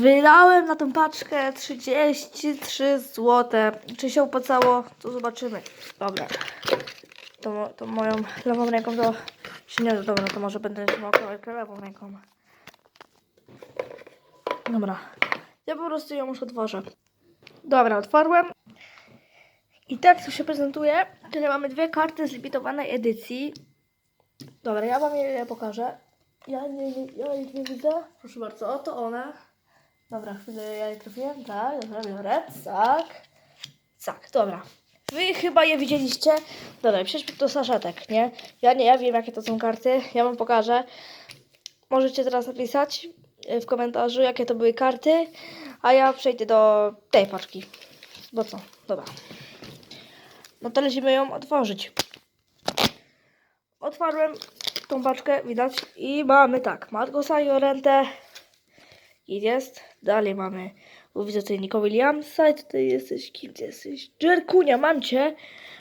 Wydałem na tą paczkę 33 zł. Czy się opłacało? To zobaczymy. Dobra. To, to moją lewą ręką to się nie dobra, to może będę kawałek lewą ręką. Dobra. Ja po prostu ją już otworzę. Dobra, otwarłem. I tak to się prezentuje. Tutaj mamy dwie karty z limitowanej edycji. Dobra, ja wam je pokażę. Ja nie, nie, ja nie widzę. Proszę bardzo, oto one. Dobra, chwilę ja je trafiłem. Tak, dobra, biorę. Tak. Tak, dobra. Wy chyba je widzieliście. Dobra, przejdźmy do saszetek, nie? Ja nie, ja wiem jakie to są karty. Ja wam pokażę. Możecie teraz napisać y, w komentarzu, jakie to były karty. A ja przejdę do tej paczki. Bo co? Dobra. No to lecimy ją otworzyć. Otwarłem tą paczkę, widać. I mamy tak, Margosa Jorentę. I jest. Dalej mamy, bo widzę tutaj Nico Williamsa i tutaj jesteś, kim ty jesteś? Jerkunia, mam cię,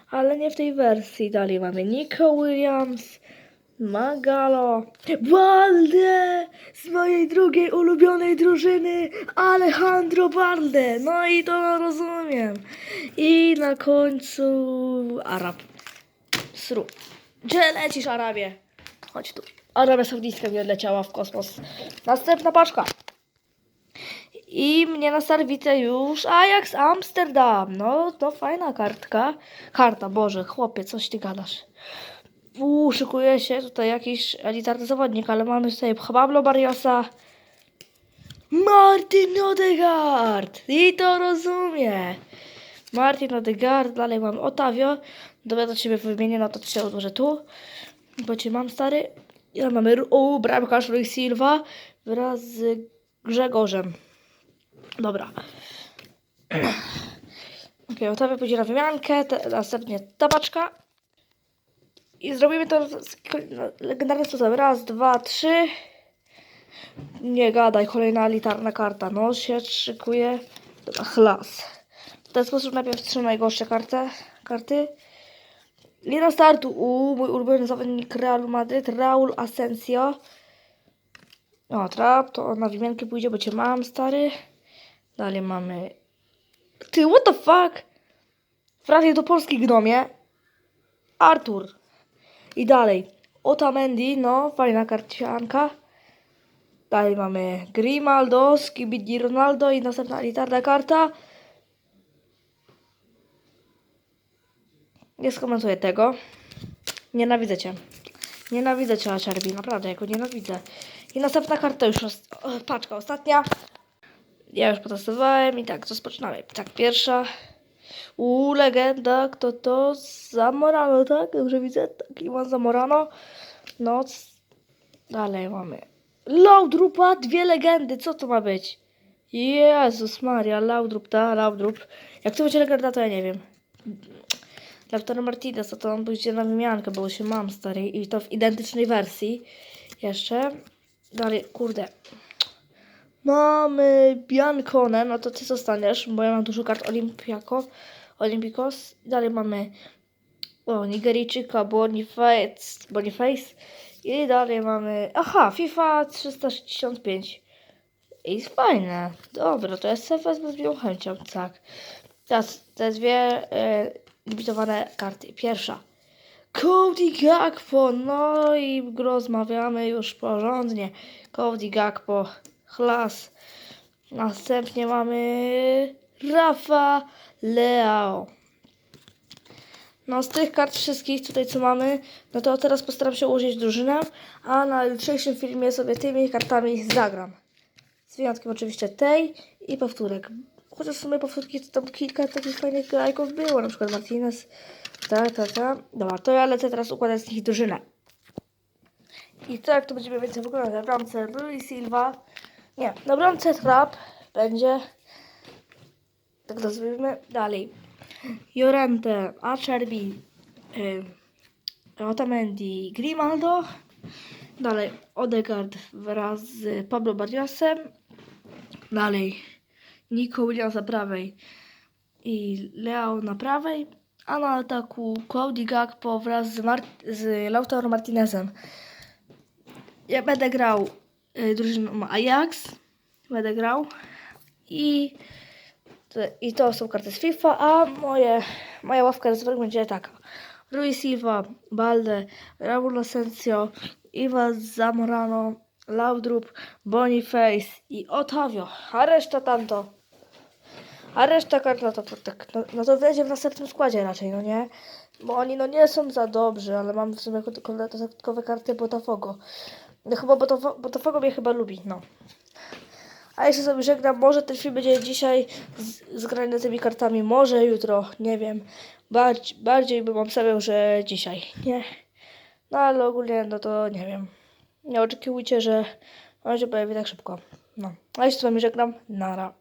ale nie w tej wersji. Dalej mamy Nico Williams, Magalo, Balde z mojej drugiej ulubionej drużyny, Alejandro Balde. No i to rozumiem. I na końcu Arab. Sru. Gdzie lecisz, Arabie? Chodź tu. Arabia Saudyjska mi odleciała w kosmos. Następna paczka. I mnie na serwice już Ajax Amsterdam. No, to fajna kartka. Karta, Boże, chłopie, coś ty gadasz. Uuu, szykuje się tutaj jakiś elitarny zawodnik, ale mamy tutaj Pablo Barriosa. Martin Odegaard! I to rozumie. Martin Odegaard, dalej mam Otavio. Dobra, to ciebie wymienię, no to cię odłożę tu. Bo cię mam stary. Ja mamy o, bramkarz Rui Silva wraz z Grzegorzem. Dobra. Okej, Otavio pójdzie na wymiankę, te, następnie tabaczka. I zrobimy to z legendarnym sposobem. Raz, dwa, trzy. Nie gadaj, kolejna elitarna karta. No się szykuje. Dobra, chlas. W ten sposób najpierw trzy najgorsze karty. karty. I na startu u mój ulubiony zawodnik Realu Madryt, Raul Asensio. O, trap, to na wymiankę pójdzie, bo cię mam, stary. Dalej mamy... Ty, what the fuck? Wracaj do Polski, gnomie. Artur. I dalej. Otamendi, no, fajna karcianka. Dalej mamy Grimaldo, Skibidi Ronaldo i następna elitarna karta. Nie skomentuję tego. Nienawidzę cię. Nienawidzę cię, Acerbi. Naprawdę, ja go nienawidzę. I następna karta już. Paczka ostatnia. Ja już potestowałem i tak, rozpoczynamy. Tak, pierwsza. U legenda, kto to? Zamorano, tak? Dobrze widzę. Tak, Iwan Zamorano. No, c- dalej mamy. Laudrupa, dwie legendy. Co to ma być? Jezus Maria, Laudrup, ta, Laudrup. Jak to będzie legenda, to ja nie wiem. Lautaro Martinez, to, to on pójdzie na wymiankę, bo się mam stary i to w identycznej wersji. Jeszcze. Dalej, kurde. Mamy Biancone, no to ty zostaniesz, bo ja mam dużo kart Olimpiako, Olimpikos. Dalej mamy o, Nigeryjczyka Boniface, Boniface. I dalej mamy, aha, FIFA 365. I fajne, dobra, to jest CFS z miłą chęcią, tak. Teraz te dwie e, limitowane karty. Pierwsza. Cody Gakpo, no i rozmawiamy już porządnie. Cody Gakpo, chlas. Następnie mamy Rafa Leao. No z tych kart wszystkich tutaj co mamy, no to teraz postaram się ułożyć drużynę, a na jutrzejszym filmie sobie tymi kartami zagram. Z wyjątkiem oczywiście tej i powtórek. Chociaż w sumie powtórki to tam kilka takich fajnych grajków było, na przykład Martinez, ta, ta, ta. Dobra, to ja lecę teraz układać z nich drużynę. I tak to będziemy więcej wyglądać. Bramce Rui Silva. Nie, na bramce Trap będzie. Tak nazwijmy. Dalej. Jorente, Acerbi, y, Otamendi, Grimaldo. Dalej Odegaard wraz z Pablo Barriosem. Dalej Nico Williams na prawej i Leo na prawej. A na ataku Cody Gakpo wraz z, Mar- z Lautaro Martinezem. Ja będę grał y, drużyną Ajax będę grał. I, te- I to są karty z FIFA, a moje, moja ławka rezerwowych będzie taka. Rui Silva, Balde, Raul Asensio, Iwa Zamorano, Laudrup, Boniface i Otavio. A reszta tamto. A reszta kart, no to, tak, no, no to będzie w następnym składzie raczej, no nie? Bo oni no nie są za dobrzy, ale mam w sumie dodatkowe karty Botafogo. No chyba Botafogo, Botafogo mnie chyba lubi, no. A jeszcze sobie żegnam, może ten film będzie dzisiaj z, zgrany tymi kartami, może jutro, nie wiem. Bardziej, bardziej bym obstawiał, że dzisiaj, nie? No ale ogólnie, no to nie wiem. Nie oczekiwujcie, że on się pojawi tak szybko. No, a jeszcze z wami żegnam, nara.